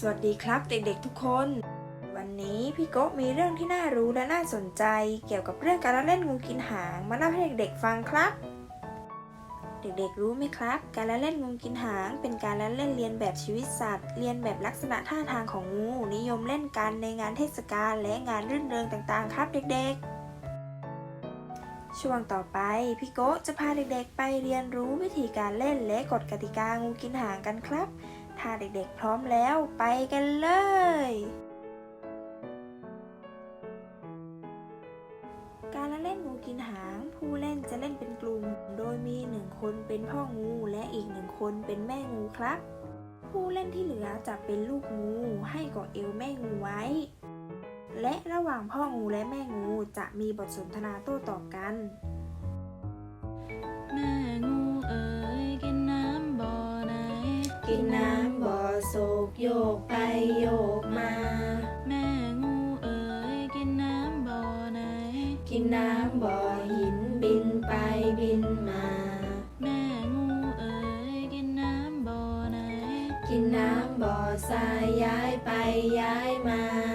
สวัสดีครับเด็กๆทุกคน วันนี้พี่โกะมีเรื่องที่น่ารู้และน่าสนใจ เกี่ยวกับเรื่องการละเล่นงูกินหางมาเล่าให้เด็กๆฟังครับ เด็กๆรู้ไหมครับ การละเล่นงูกินหาง เป็นการละเล่นเรียนแบบชีวิตสัตว์ เรียนแบบลักษณะท่าทางของงู นิยมเล่นกันในงานเทศกาลและงานรื่นเริงต่างๆ ครับเด็กๆช่วงต่อไปพี่โกจะพาเด็กๆ ไปเรียนรู้วิธีการเล่นและกฎกติกางูกินหางกันครับ ถ้าเด็กๆพร้อมแล้วไปกันเลย การละเล่นงูกินหาง ผู้เล่นจะเล่นเป็นกลุ่ม โดยมีหนึ่งคนเป็นพ่องูและอีกหนึ่งคนเป็นแม่งูครับ ผู้เล่นที่เหลือจะเป็นลูกงูให้เกาะเอวแม่งูไว้ และระหว่างพ่องูและแม่งูจะมีบทสนทนาโต้ตอบกันแม่งูเอ๋ยกินน้ำบ่อไหนกินน้ำบ่อโศ กโยกไปโยกมา แม่งูเอ๋ยกินน้ำบ่อไหน กินน้ำบ่อหินบินไปบินมา แม่งูเอ๋ยกินน้ำบ่อไหน กินน้ำบ่อทรายย้ายไปย้ายมา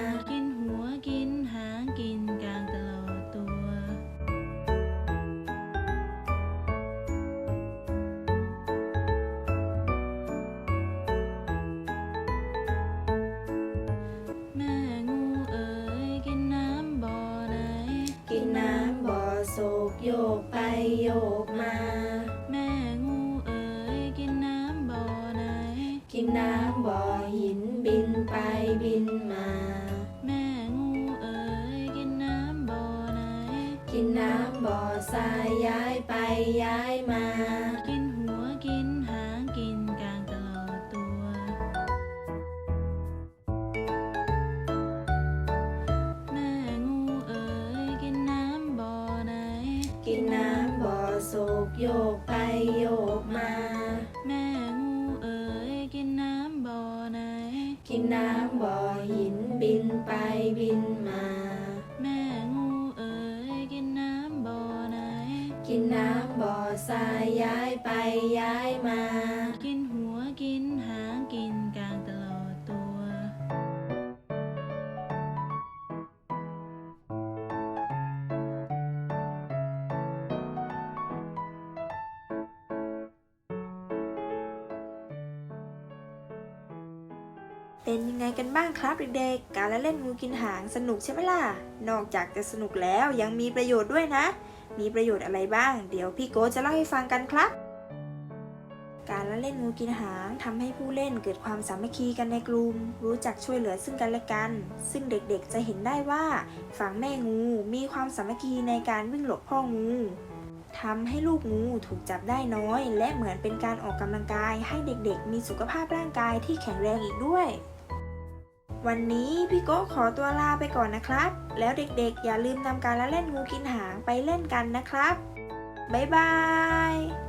กโยกไปโยกมา แม่งูเอ๋ยกินน้ำบ่อไหน กินน้ำบ่อหินบินไปบินมา แม่งูเอ๋ยกินน้ำบ่อไหน กินน้ำบ่อทรายย้ายไปย้ายมากิน โยกไปโยกมา แม่งูเอ๋ยกินน้ำบ่อไหน กินน้ำบ่อหินบินไปบินมา แม่งูเอ๋ยกินน้ำบ่อไหน กินน้ำบ่อทรายย้ายไปย้ายมา เป็นยังไงกันบ้างครับเด็กๆ การละเล่นงูกินหางสนุกใช่ไหมล่ะ นอกจากจะสนุกแล้วยังมีประโยชน์ด้วยนะ มีประโยชน์อะไรบ้าง เดี๋ยวพี่โกจะเล่าให้ฟังกันครับ การละเล่นงูกินหางทำให้ผู้เล่นเกิดความสามัคคีกันในกลุ่ม รู้จักช่วยเหลือซึ่งกันและกัน ซึ่งเด็กๆจะเห็นได้ว่าฝั่งแม่งูมีความสามัคคีในการวิ่งหลบพ่องูทำให้ลูกงูถูกจับได้น้อย และเหมือนเป็นการออกกำลังกายให้เด็กๆ มีสุขภาพร่างกายที่แข็งแรงอีกด้วย วันนี้พี่โก้ขอตัวลาไปก่อนนะครับ แล้วเด็กๆ อย่าลืมนำการละเล่นงูกินหางไปเล่นกันนะครับ บ๊ายบาย